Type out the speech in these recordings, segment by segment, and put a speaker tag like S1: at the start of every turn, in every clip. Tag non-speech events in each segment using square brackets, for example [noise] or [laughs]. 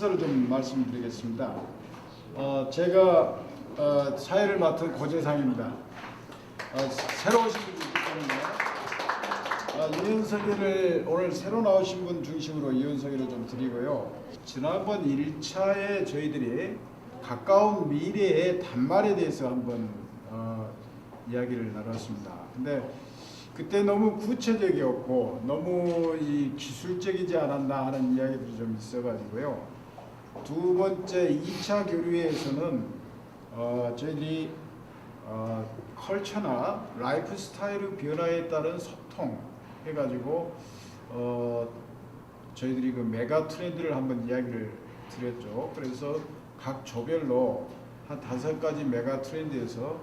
S1: 순서를 좀 말씀드리겠습니다. 어, 제가 어, 사회를 맡은 고재상입니다. 어, 새로 오신 분이 있기 때문에 어, 이윤석이를 오늘 새로 나오신 분 중심으로 이윤석이를 좀 드리고요. 지난번 1차에 저희들이 가까운 미래의 단말에 대해서 한번 어, 이야기를 나눴습니다. 근데 그때 너무 구체적이었고 너무 이 기술적이지 않았나 하는 이야기들이 좀 있어가지고요. 두 번째 2차 교류에서는 어, 저희들이 어, 컬처나 라이프 스타일의 변화에 따른 소통 해가지고 어, 저희들이 그 메가 트렌드를 한번 이야기를 드렸죠. 그래서 각 조별로 한 다섯 가지 메가 트렌드에서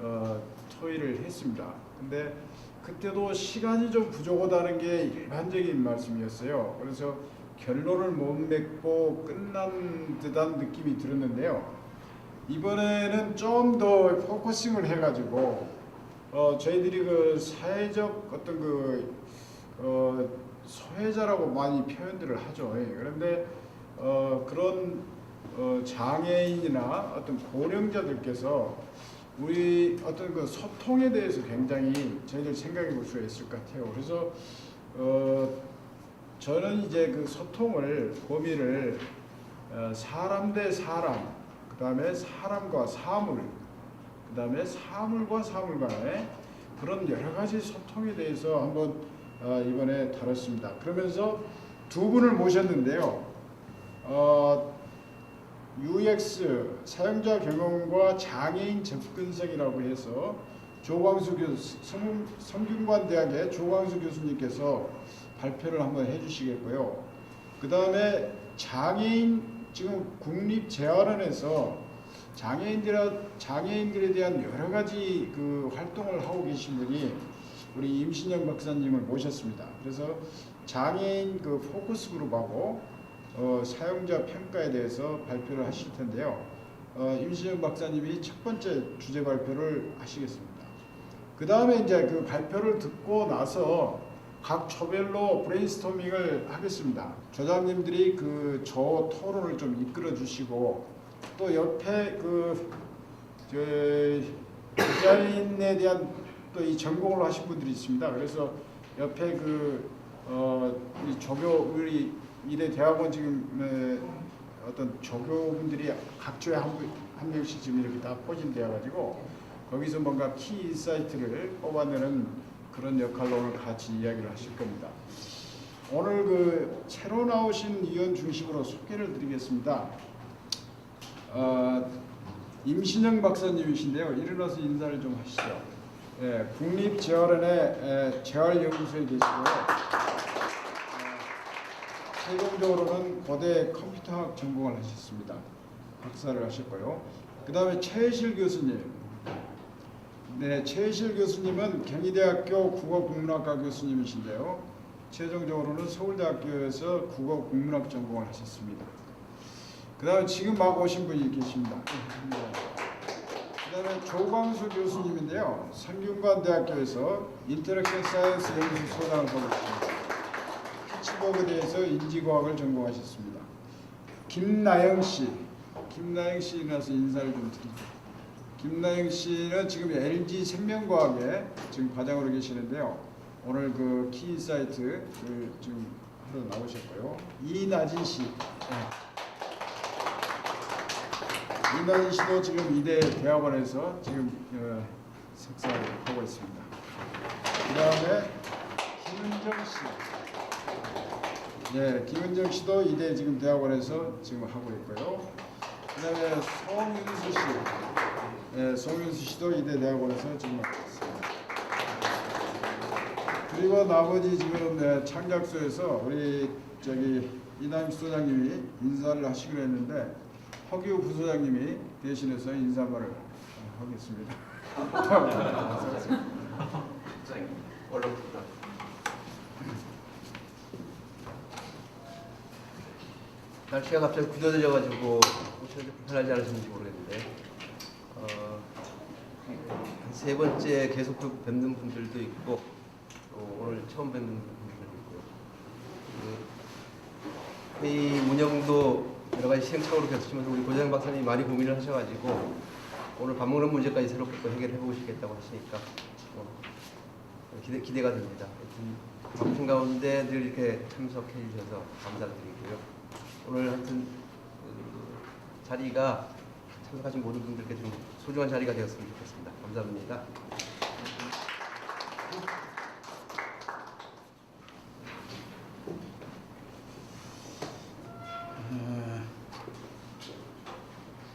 S1: 어, 토의를 했습니다. 근데 그때도 시간이 좀 부족하다는 게 일반적인 말씀이었어요. 그래서 결론을 못 맺고 끝난 듯한 느낌이 들었는데요. 이번에는 좀 더 포커싱을 해가지고 어, 저희들이 그 사회적 어떤 그 어, 소외자라고 많이 표현들을 하죠. 예. 그런데 어, 그런 어, 장애인이나 어떤 고령자들께서 우리 어떤 그 소통에 대해서 굉장히 저희들 생각해 볼 수가 있을 것 같아요. 그래서 어, 저는 이제 그 소통을 범위를 어, 사람 대 사람, 그 다음에 사람과 사물, 그 다음에 사물과 사물 간의 그런 여러 가지 소통에 대해서 한번 어, 이번에 다뤘습니다. 그러면서 두 분을 모셨는데요. 어, UX 사용자 경험과 장애인 접근성이라고 해서 조광수 교수 성, 성균관 대학의 조광수 교수님께서 발표를 한번 해주시겠고요. 그 다음에 장애인 지금 국립재활원에서 장애인들 장애인들에 대한 여러 가지 그 활동을 하고 계신 분이 우리 임신영 박사님을 모셨습니다. 그래서 장애인 그 포커스 그룹하고 어, 사용자 평가에 대해서 발표를 하실 텐데요. 어, 임신영 박사님이 첫 번째 주제 발표를 하시겠습니다. 그 다음에 이제 그 발표를 듣고 나서 각 초별로 브레인스토밍을 하겠습니다. 조장님들이 그 저 토론을 좀 이끌어 주시고 또 옆에 그저 디자인에 대한 또 이 전공을 하신 분들이 있습니다. 그래서 옆에 그 어, 이 조교 우리 이대 대학원 지금 에, 어떤 조교분들이 각조에 한, 분- 한 명씩 지금 이렇게 다 포진되어 가지고 거기서 뭔가 키 인사이트를 뽑아내는 그런 역할로 오늘 같이 이야기를 하실 겁니다. 오늘 그 새로 나오신 위원 중심으로 소개를 드리겠습니다. 어, 임신영 박사님이신데요. 일어나서 인사를 좀 하시죠. 예, 국립재활원의 에, 재활연구소에 계시고요. 어, 최종적으로는 고대 컴퓨터학 전공을 하셨습니다. 박사를 하셨고요. 그 다음에 최실 교수님. 네, 최실 교수님은 경희대학교 국어국문학과 교수님이신데요. 최종적으로는 서울대학교에서 국어국문학 전공을 하셨습니다. 그 다음에 지금 막 오신 분이 계십니다. 네. 그 다음에 조광수 교수님인데요. 성균관 대학교에서 인터랙션 사이언스 연구 소장을 하고 있습니다. 피츠버그 대에서 인지과학을 전공하셨습니다. 김나영 씨, 김나영 씨 일어나서 인사를 좀 드리죠. 김나영 씨는 지금 LG 생명과학에 지금 과장으로 계시는데요. 오늘 그 키인사이트를 지금 하러 나오셨고요. 이나진 씨. 네. 이나진 씨도 지금 이대 대학원에서 지금 어, 석사를 하고 있습니다. 그 다음에 김은정 씨. 예, 김은정 씨도 이대 지금 대학원에서 지금 하고 있고요. 그 다음에 송윤수 씨, 예, 송윤수 씨도 이대 대학원에서 지금 하고 있습니다. 그리고 나머지 지금 네, 창작소에서 우리 저기 이남희 소장님이 인사를 하시기로 했는데 허규 부소장님이 대신해서 인사말을 하겠습니다.
S2: 날씨가 갑자기 굳어져가지고 오시는데 불편하지 않으신지 모르겠는데 어, 세 번째 계속 뵙는 분들도 있고 또 오늘 처음 뵙는 분들도 있고 그 회의 운영도 여러 가지 시행착오를 겪으시면서 우리 고재영 박사님이 많이 고민을 하셔가지고 오늘 밥 먹는 문제까지 새롭게 또 해결해 보시겠다고 하시니까 어, 기대, 기대가 됩니다. 바쁜 가운데 늘 이렇게 참석해 주셔서 감사드리고요. 오늘 하여튼 그 자리가 참석하신 모든 분들께 좀 소중한 자리가 되었으면 좋겠습니다. 감사합니다.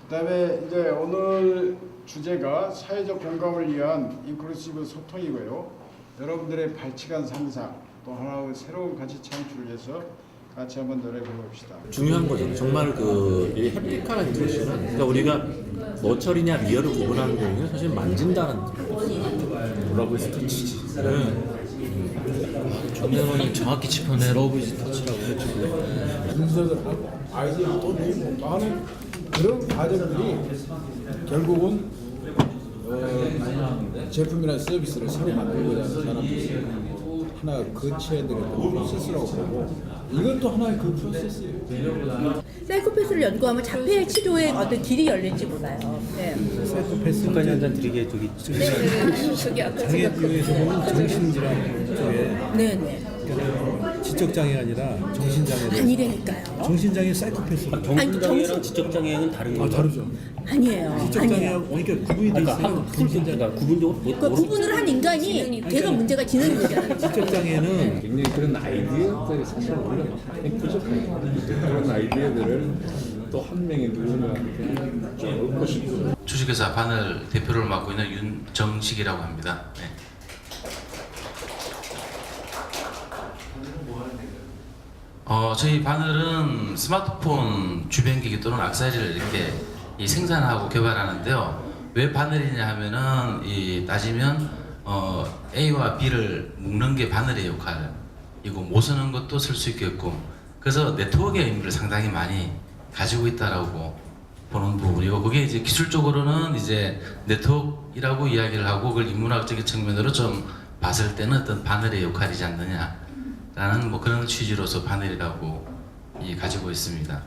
S1: 그다음에 이제 오늘 주제가 사회적 공감을 위한 인클루시브 소통이고요. 여러분들의 발칙한 상상 또 하나의 새로운 가치 창출을 위해서 같이 한번 노래해 봅시다.
S3: 중요한 거죠. 정말 그이 해프리카나 인터넷은 그러니까 우리가 머처리냐 리얼을 구분하는 거는 사실 만진다는 뭐라고 해서 터치지.
S4: 정대원이 정확히 짚어내 러브 이즈 터치라고
S1: 분석을 하고 아이디어를 또 내고 하는 그런 과정들이 결국은 어, 제품이나 서비스를 새로 만들고자 하는 사람들이 하나 거쳐야 되는 프로세스라고 보고 이것도 하나의 그 프로세스예요.
S5: 사이코패스를 연구하면 자폐 치료의 어떤 길이 열릴지 몰라요. 네.
S4: 패스까지 한잔 드리게 저기
S5: 네. 저기 아까
S4: 장애
S5: 그-
S4: 보면 정신질환 쪽에
S5: 네네.
S4: 그러니까 지적 장애 아니라 정신 장애를
S5: 아니라니까요.
S4: 정신 장애 사이코패스
S5: 아니,
S3: 정신장애랑
S5: 정신-
S3: 지적장애는 다른
S4: 아
S3: 거죠.
S4: 다르죠
S5: 아니에요. 아니에요.
S4: 지적장애하고 그러니까 구분이 돼
S3: 그러니까
S4: 있어요
S3: 한풀 그러니까 구분적으로 못
S5: 그러니까 구분을 한 인간이 걔가 문제가 지는 문제라는 거죠.
S4: 지적 장애는
S6: 굉장히 그런 아이디어들이 사실 우리가 많이 부족해요. 그런 아이디어들을 또 한 명의 누군가한테 좀 얻고 싶은
S7: 주식회사 바늘 대표를 맡고 있는 윤정식이라고 합니다. 네. 어, 저희 바늘은 스마트폰 주변기기 또는 악세사리를 이렇게 이 생산하고 개발하는데요. 왜 바늘이냐 하면은 이 따지면 어, A와 B를 묶는 게 바늘의 역할이고 못 쓰는 것도 쓸 수 있겠고 그래서 네트워크의 의미를 상당히 많이 가지고 있다라고 보는 부분이고 그게 이제 기술적으로는 이제 네트워크라고 이야기를 하고 그걸 인문학적인 측면으로 좀 봤을 때는 어떤 바늘의 역할이지 않느냐 라는 뭐 그런 취지로서 바늘이라고 이 가지고 있습니다.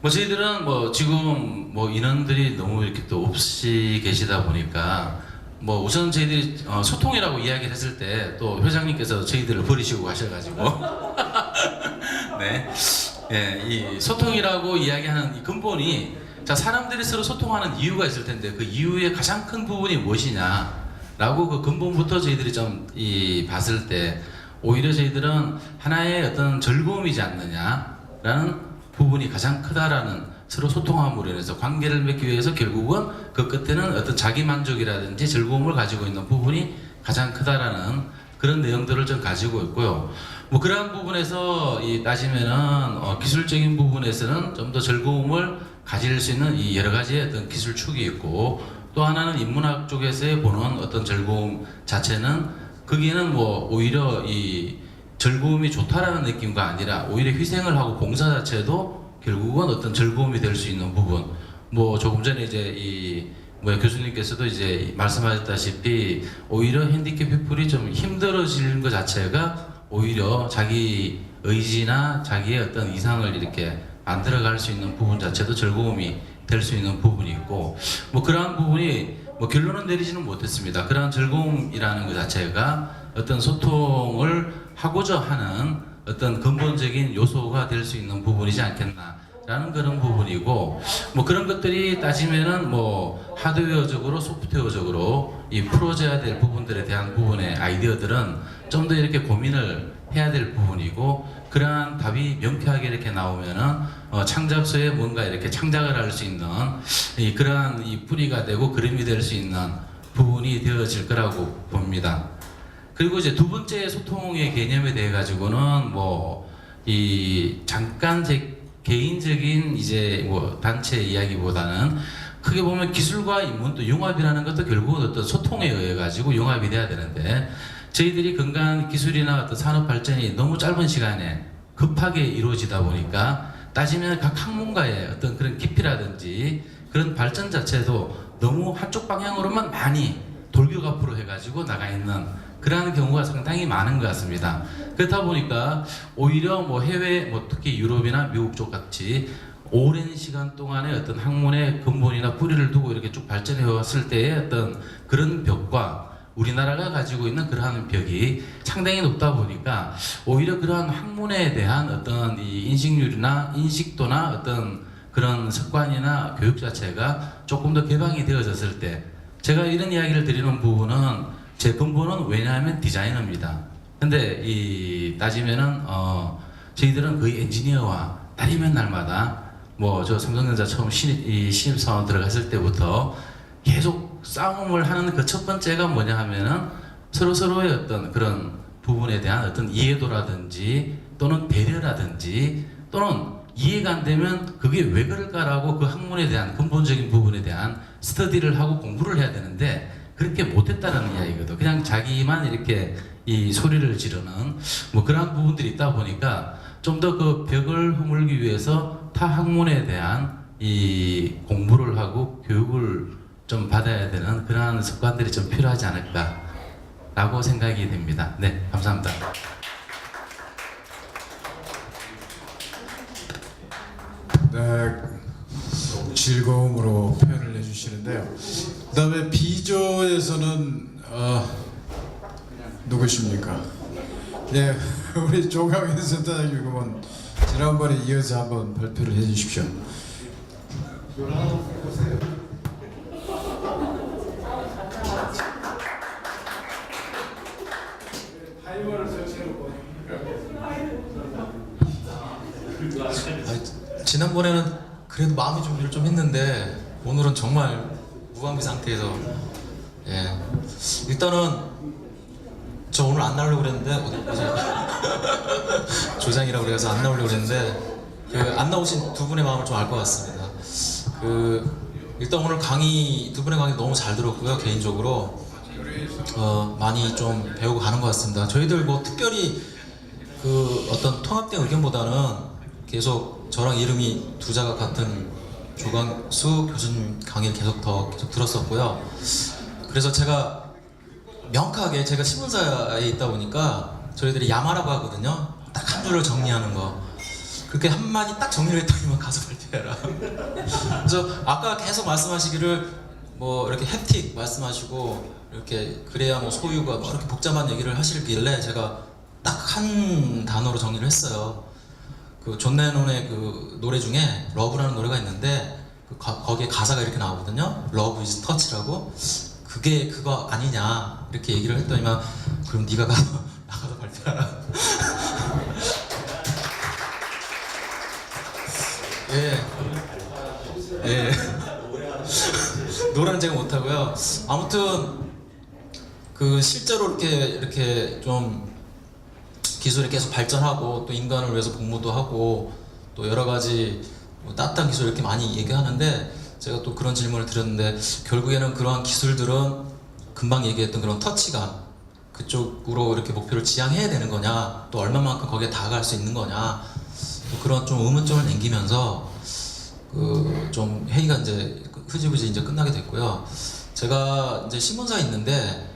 S7: 뭐 저희들은 뭐 지금 뭐 인원들이 너무 이렇게 또 없이 계시다 보니까 뭐 우선 저희들이 어 소통이라고 이야기를 했을 때 또 회장님께서 저희들을 버리시고 가셔가지고 [laughs] 네, 예, 이 소통이라고 이야기하는 이 근본이 자 사람들이 서로 소통하는 이유가 있을 텐데 그 이유의 가장 큰 부분이 무엇이냐라고 그 근본부터 저희들이 좀 이 봤을 때 오히려 저희들은 하나의 어떤 즐거움이지 않느냐라는 부분이 가장 크다라는 서로 소통함으로 인해서 관계를 맺기 위해서 결국은 그 끝에는 어떤 자기 만족이라든지 즐거움을 가지고 있는 부분이 가장 크다라는 그런 내용들을 좀 가지고 있고요. 뭐 그러한 부분에서 이 따지면은 어, 기술적인 부분에서는 좀 더 즐거움을 가질 수 있는 이 여러 가지의 어떤 기술 축이 있고 또 하나는 인문학 쪽에서의 보는 어떤 즐거움 자체는 거기에는 뭐 오히려 이 즐거움이 좋다라는 느낌과 아니라 오히려 희생을 하고 봉사 자체도 결국은 어떤 즐거움이 될 수 있는 부분. 뭐 조금 전에 이제 이 뭐야 교수님께서도 이제 말씀하셨다시피 오히려 핸디캡 피플이 좀 힘들어지는 것 자체가 오히려 자기 의지나 자기의 어떤 이상을 이렇게 만들어갈 수 있는 부분 자체도 즐거움이 될 수 있는 부분이 있고 뭐 그러한 부분이 뭐 결론은 내리지는 못했습니다. 그러한 즐거움이라는 것 자체가 어떤 소통을 하고자 하는 어떤 근본적인 요소가 될 수 있는 부분이지 않겠나라는 그런 부분이고 뭐 그런 것들이 따지면은 뭐 하드웨어적으로 소프트웨어적으로 이 풀어져야 될 부분들에 대한 부분의 아이디어들은 좀 더 이렇게 고민을 해야 될 부분이고 그러한 답이 명쾌하게 이렇게 나오면은 어, 창작소에 뭔가 이렇게 창작을 할 수 있는 이 그러한 이 뿌리가 되고 그림이 될 수 있는 부분이 되어질 거라고 봅니다. 그리고 이제 두 번째 소통의 개념에 대해 가지고는 뭐 이 잠깐 제 개인적인 이제 뭐 단체 이야기보다는 크게 보면 기술과 인문 또 융합이라는 것도 결국은 어떤 소통에 의해 가지고 융합이 돼야 되는데 저희들이 건강한 기술이나 어떤 산업 발전이 너무 짧은 시간에 급하게 이루어지다 보니까 따지면 각 학문가의 어떤 그런 깊이라든지 그런 발전 자체도 너무 한쪽 방향으로만 많이 돌격 앞으로 해가지고 나가 있는 그러한 경우가 상당히 많은 것 같습니다. 그렇다 보니까 오히려 뭐 해외 뭐 특히 유럽이나 미국 쪽 같이 오랜 시간 동안의 어떤 학문의 근본이나 뿌리를 두고 이렇게 쭉 발전해 왔을 때의 어떤 그런 벽과 우리나라가 가지고 있는 그러한 벽이 상당히 높다 보니까 오히려 그러한 학문에 대한 어떤 이 인식률이나 인식도나 어떤 그런 습관이나 교육 자체가 조금 더 개방이 되어졌을 때 제가 이런 이야기를 드리는 부분은 제 근본은 왜냐하면 디자이너입니다. 근데 이 따지면은 어 저희들은 거의 엔지니어와 날이면 날마다 뭐 저 삼성전자 처음 신입 이 신입 사원 들어갔을 때부터 계속 싸움을 하는 그 첫 번째가 뭐냐 하면은 서로 서로의 어떤 그런 부분에 대한 어떤 이해도라든지 또는 배려라든지 또는 이해가 안 되면 그게 왜 그럴까라고 그 학문에 대한 근본적인 부분에 대한 스터디를 하고 공부를 해야 되는데 그렇게 못했다라는 이야기거든. 그냥 자기만 이렇게 이 소리를 지르는 뭐 그런 부분들이 있다 보니까 좀 더 그 벽을 허물기 위해서 타 학문에 대한 이 공부를 하고 교육을 좀 받아야 되는 그러한 습관들이 좀 필요하지 않을까라고 생각이 됩니다. 네, 감사합니다.
S1: 네, 즐거움으로 표현을 해주시는데요. 그다음에 B조에서는 어, 누구십니까? 네, [laughs] 우리 조강현 센터장님 그러면 지난번에 이어서 한번 발표를 해주십시오.
S8: 아니, 지난번에는 그래도 마음의 준비를 좀 했는데 오늘은 정말 무방비 상태에서 예 일단은 저 오늘 안 나오려고 그랬는데 어디 어제 [laughs] 조장이라고 그래서 안 나오려고 그랬는데 그 안 나오신 두 분의 마음을 좀 알 것 같습니다. 그 일단 오늘 강의 두 분의 강의 너무 잘 들었고요 개인적으로 어, 많이 좀 배우고 가는 것 같습니다. 저희들 뭐 특별히 그 어떤 통합된 의견보다는 계속 저랑 이름이 두 자가 같은 조광수 교수님 강의를 계속 더 계속 들었었고요. 그래서 제가 명확하게 제가 신문사에 있다 보니까 저희들이 야마라고 하거든요. 딱 한 줄을 정리하는 거. 그렇게 한마디 딱 정리를 했더니만 가서 발표해라. [laughs] 그래서 아까 계속 말씀하시기를 뭐 이렇게 햅틱 말씀하시고 이렇게 그래야 뭐 소유가 뭐 이렇게 복잡한 얘기를 하시길래 제가 딱 한 단어로 정리를 했어요. 그 존 레논의 그 노래 중에 러브라는 노래가 있는데 그 가- 거기에 가사가 이렇게 나오거든요. Love is touch라고. 그게 그거 아니냐 이렇게 얘기를 했더니만 그럼 네가 가서 [laughs] 나가서 발표하라. [laughs] 예. 예. [laughs] 노래는 제가 못하고요. 아무튼 그 실제로 이렇게 이렇게 좀 기술이 계속 발전하고 또 인간을 위해서 공부도 하고 또 여러 가지 뭐 따뜻한 기술 이렇게 많이 얘기하는데 제가 또 그런 질문을 드렸는데 결국에는 그러한 기술들은 금방 얘기했던 그런 터치감 그쪽으로 이렇게 목표를 지향해야 되는 거냐 또 얼마만큼 거기에 다가갈 수 있는 거냐 또 그런 좀 의문점을 남기면서 그 좀 회의가 이제 흐지부지 이제 끝나게 됐고요. 제가 이제 신문사에 있는데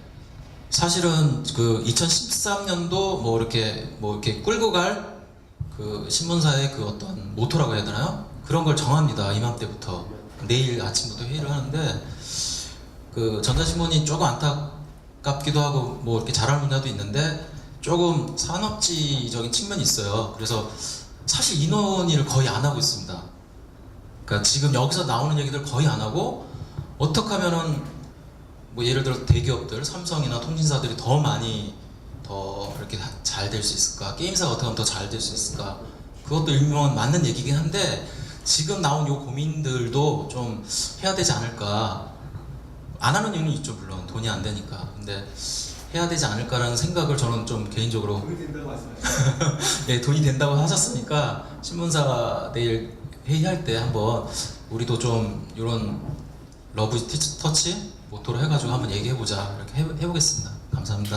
S8: 사실은 그 2013년도 뭐 이렇게 뭐 이렇게 끌고 갈 그 신문사의 그 어떤 모토라고 해야 되나요? 그런 걸 정합니다. 이맘때부터 내일 아침부터 회의를 하는데 그 전자신문이 조금 안타깝기도 하고 뭐 이렇게 잘하는 분야도 있는데 조금 산업지적인 측면이 있어요. 그래서 사실 인원 일을 거의 안 하고 있습니다. 그러니까 지금 여기서 나오는 얘기들 거의 안 하고 어떻게 하면은 뭐 예를 들어 대기업들 삼성이나 통신사들이 더 많이 더 이렇게 잘 될 수 있을까? 게임사가 어떻게 하면 더 잘 될 수 있을까? 그것도 일명 맞는 얘기긴 한데 지금 나온 요 고민들도 좀 해야 되지 않을까? 안 하는 이유는 있죠 물론. 돈이 안 되니까. 근데 해야 되지 않을까라는 생각을 저는 좀 개인적으로 돈이 된다고 말씀하셨어요. 예 [laughs] 돈이 된다고 하셨으니까 신문사 내일 회의할 때 한번 우리도 좀 이런 러브 터치 모토로 해가지고 한번 얘기해보자 이렇게 해, 해보겠습니다 감사합니다.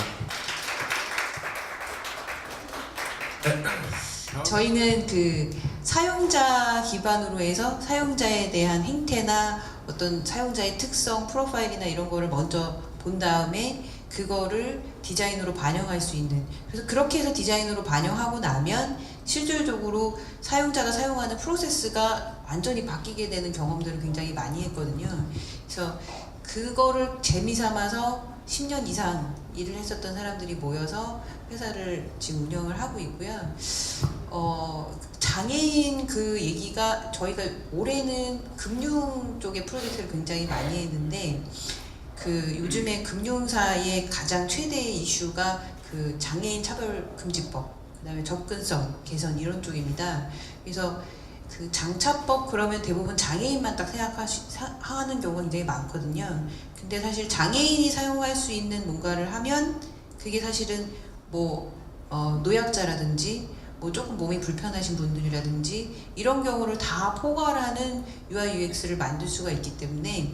S9: 저희는 그 사용자 기반으로 해서 사용자에 대한 행태나 어떤 사용자의 특성, 프로파일이나 이런 거를 먼저 본 다음에 그거를 디자인으로 반영할 수 있는 그래서 그렇게 해서 디자인으로 반영하고 나면 실질적으로 사용자가 사용하는 프로세스가 완전히 바뀌게 되는 경험들을 굉장히 많이 했거든요. 그래서 그거를 재미 삼아서 10년 이상 일을 했었던 사람들이 모여서 회사를 지금 운영을 하고 있고요. 어, 장애인 그 얘기가 저희가 올해는 금융 쪽의 프로젝트를 굉장히 많이 했는데 그 요즘에 금융사의 가장 최대의 이슈가 그 장애인 차별 금지법, 그다음에 접근성 개선 이런 쪽입니다. 그래서 그 장차법 그러면 대부분 장애인만 딱 생각하는 경우가 굉장히 많거든요. 근데 사실 장애인이 사용할 수 있는 뭔가를 하면 그게 사실은 뭐 어, 노약자라든지 뭐 조금 몸이 불편하신 분들이라든지 이런 경우를 다 포괄하는 UI UX를 만들 수가 있기 때문에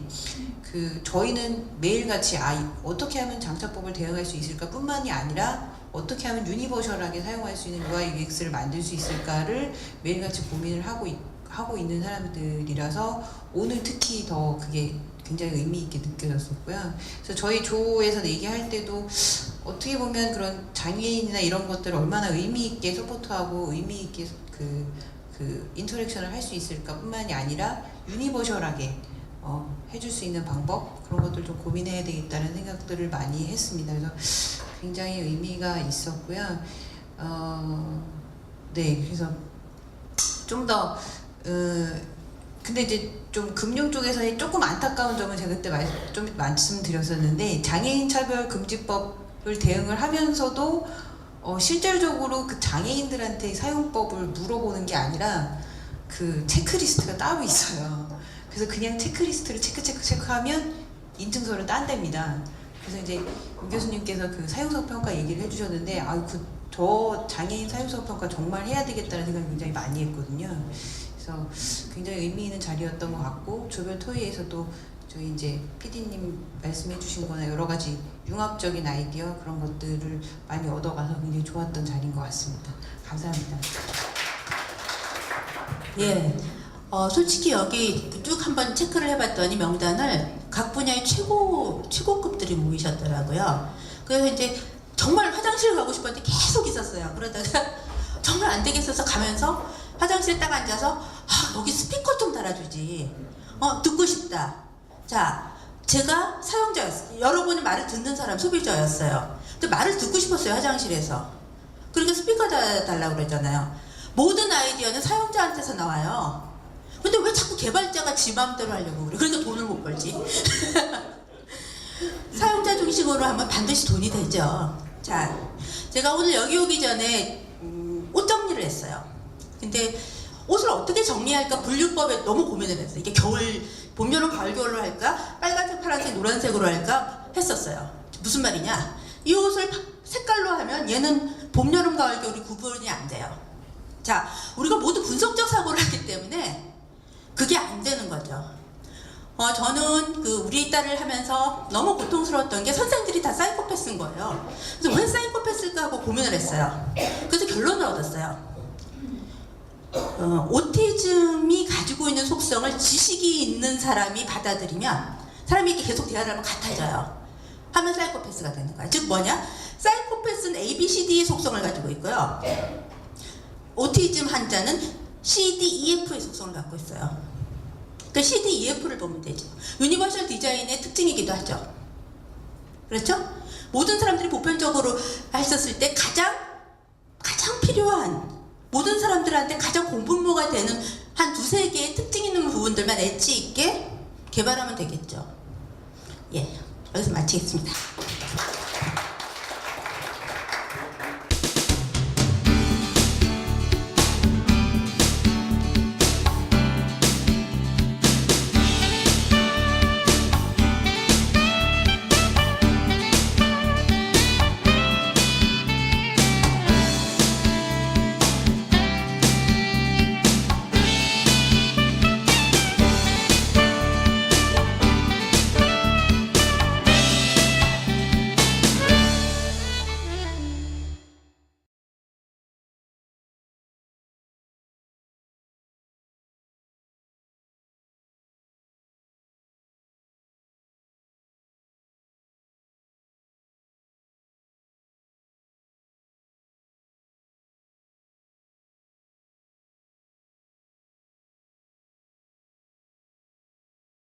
S9: 그 저희는 매일같이 아 어떻게 하면 장차법을 대응할 수 있을까 뿐만이 아니라 어떻게 하면 유니버셜하게 사용할 수 있는 UI UX를 만들 수 있을까를 매일같이 고민을 하고 있, 하고 있는 사람들이라서 오늘 특히 더 그게 굉장히 의미 있게 느껴졌었고요. 그래서 저희 조에서 얘기할 때도 어떻게 보면 그런 장애인이나 이런 것들을 얼마나 의미 있게 서포트하고 의미 있게 그, 그 인터랙션을 할 수 있을까 뿐만이 아니라 유니버셜하게 어, 해줄 수 있는 방법 그런 것들 좀 고민해야 되겠다는 생각들을 많이 했습니다. 그래서 굉장히 의미가 있었고요. 어, 네, 그래서 좀 더 어, 근데 이제 좀 금융 쪽에서의 조금 안타까운 점은 제가 그때 말, 좀 말씀드렸었는데 장애인 차별 금지법을 대응을 하면서도 어, 실질적으로 그 장애인들한테 사용법을 물어보는 게 아니라 그 체크리스트가 따로 있어요. 그래서 그냥 체크리스트를 체크 체크 체크하면 인증서를 딴답니다. 그래서 이제 임 교수님께서 그 사용성 평가 얘기를 해주셨는데 아그저 장애인 사용성 평가 정말 해야 되겠다는 생각을 굉장히 많이 했거든요. 그래서 굉장히 의미 있는 자리였던 것 같고 조별 토의에서도 저희 이제 PD님 말씀해 주신 거나 여러 가지 융합적인 아이디어 그런 것들을 많이 얻어가서 굉장히 좋았던 자리인 것 같습니다. 감사합니다.
S5: 예. 어, 솔직히 여기 쭉 한번 체크를 해봤더니 명단을 각 분야의 최고, 최고급들이 모이셨더라고요. 그래서 이제 정말 화장실 가고 싶었는데 계속 있었어요. 그러다가 [laughs] 정말 안 되겠어서 가면서 화장실에 딱 앉아서 아, 여기 스피커 좀 달아주지. 어, 듣고 싶다. 자, 제가 사용자였어요. 여러분이 말을 듣는 사람 소비자였어요. 근데 말을 듣고 싶었어요, 화장실에서. 그러니까 스피커 다- 달라고 그랬잖아요. 모든 아이디어는 사용자한테서 나와요. 근데 왜 자꾸 개발자가 지 마음대로 하려고 그래? 그러니까 돈을 못 벌지. [laughs] 사용자 중심으로 하면 반드시 돈이 되죠. 자, 제가 오늘 여기 오기 전에 음, 옷 정리를 했어요. 근데 옷을 어떻게 정리할까 분류법에 너무 고민을 했어요. 이게 겨울, 봄, 여름, 가을, 겨울로 할까? 빨간색, 파란색, 노란색으로 할까? 했었어요. 무슨 말이냐? 이 옷을 파- 색깔로 하면 얘는 봄, 여름, 가을, 겨울이 구분이 안 돼요. 자, 우리가 모두 분석적 사고를 하기 때문에 그게 안 되는 거죠. 어, 저는 그 우리 딸을 하면서 너무 고통스러웠던 게 선생들이 다 사이코패스인 거예요. 그래서 왜 사이코패스일까 하고 고민을 했어요. 그래서 결론을 얻었어요. 어, 오티즘이 가지고 있는 속성을 지식이 있는 사람이 받아들이면 사람이 이렇게 계속 대화를 하면 같아져요. 하면 사이코패스가 되는 거야. 즉 뭐냐? 사이코패스는 A, B, C, D의 속성을 가지고 있고요. 오티즘 환자는 C, D, E, F의 속성을 갖고 있어요. 그 C, D, E, F를 보면 되죠. 유니버셜 디자인의 특징이기도 하죠. 그렇죠? 모든 사람들이 보편적으로 하셨을 때 가장 가장 필요한 모든 사람들한테 가장 공분모가 되는 한 두세 개의 특징 있는 부분들만 엣지 있게 개발하면 되겠죠. 예, 여기서 마치겠습니다.